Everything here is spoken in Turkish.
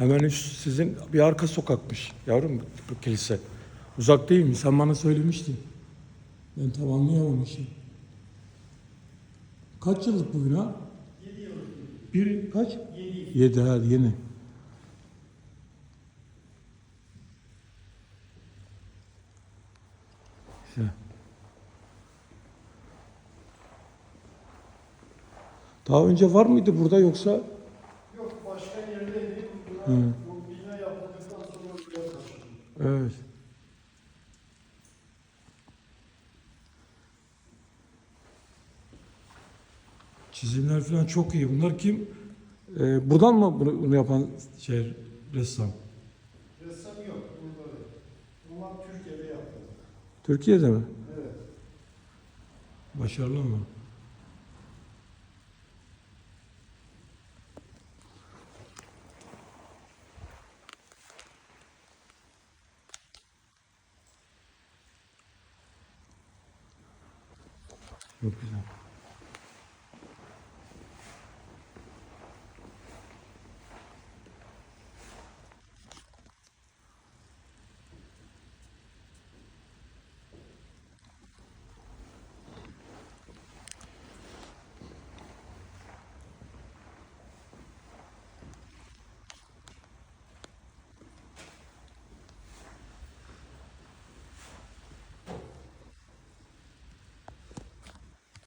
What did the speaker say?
Hemen sizin bir arka sokakmış yavrum bu kilise. Uzak değil mi? Sen bana söylemiştin. Ben tam anlayamamışım. Kaç yıllık bu bina? 7 yıllık. Bir kaç? 7. 7 ha yeni. Güzel. Daha önce var mıydı burada yoksa? Hı. Bu bina yapıldıktan sonra buraya taşındı. Evet. Çizimler falan çok iyi. Bunlar kim? Ee, buradan mı bunu, bunu yapan şey ressam? Ressam yok burada. Bunlar Türkiye'de yapıldı. Türkiye'de mi? Evet. Başarılı mı? Çok güzel.